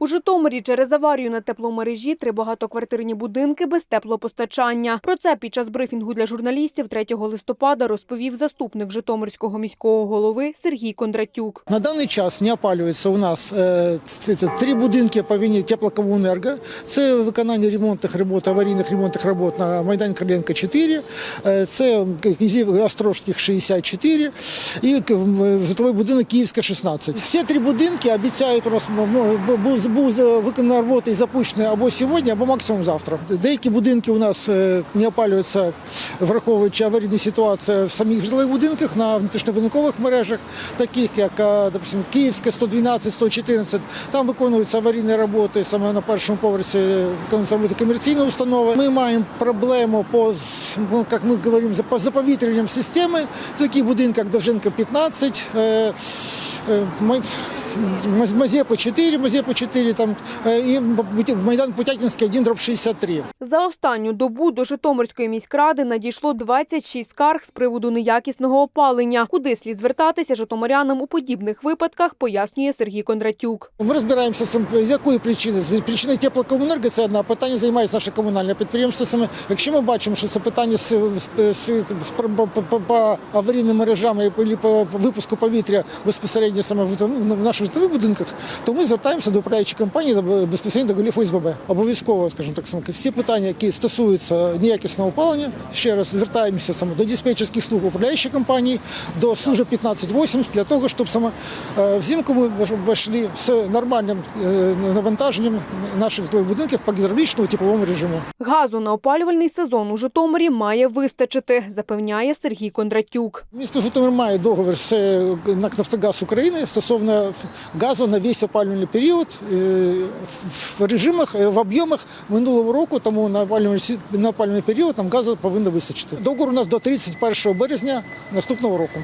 У Житомирі через аварію на тепломережі три багатоквартирні будинки без теплопостачання. Про це під час брифінгу для журналістів 3 листопада розповів заступник Житомирського міського голови Сергій Кондратюк. На даний час не опалюється у нас е, три будинки по вині теплокомуненерго. Це виконання ремонтних робот, аварійних ремонтних робот на Майдані Короленка 4, е, це Князів Острожських 64 і житловий будинок Київська 16. Всі три будинки обіцяють у нас м, був, виконана робота і запущені або сьогодні, або максимум завтра. Деякі будинки у нас е, не опалюються, враховуючи аварійну ситуацію в самих житлових будинках на внутрішньобудинкових мережах, таких як, е, допустим, Київська 112, 114. Там виконуються аварійні роботи саме на першому поверсі виконуються роботи комерційної установи. Ми маємо проблему по, ну, як ми говоримо, по заповітрюванням системи. Такі будинки, як Довженка 15, е, Маз- Мазепа 4, Мазепа 4 там, і Майдан Путятинський 1, дроб 63. За останню добу до Житомирської міськради надійшло 26 скарг з приводу неякісного опалення. Куди слід звертатися житомирянам у подібних випадках, пояснює Сергій Кондратюк. Ми розбираємося з якої причини. З причини теплокомуненерго це одна питання займається наше комунальне підприємство. Саме якщо ми бачимо, що це питання з, з, з, з по, по, по, по аварійним мережам і по, по випуску повітря безпосередньо саме в, в наших житлових будинках, то ми звертаємося до управляючої компанії до- безпосередньо до голів ОСББ. Обов'язково, скажімо так, саме всі питання, які стосуються неякісного опалення, ще раз звертаємося саме до диспетчерських служб управляючої компанії, до служби 1580 для того, щоб саме е, взимку ми вийшли з нормальним е, навантаженням наших житлових будинків по гідравлічному тепловому режиму. Газу на опалювальний сезон у Житомирі має вистачити, запевняє Сергій Кондратюк. Місто Житомир має договір з е, НАК «Нафтогаз України стосовно газу на весь опалювальний період е, в- режимах, е, в об'ємах минулого року, тому на опалювальний період нам газу повинно вистачити. Договор у нас до 31 березня наступного року.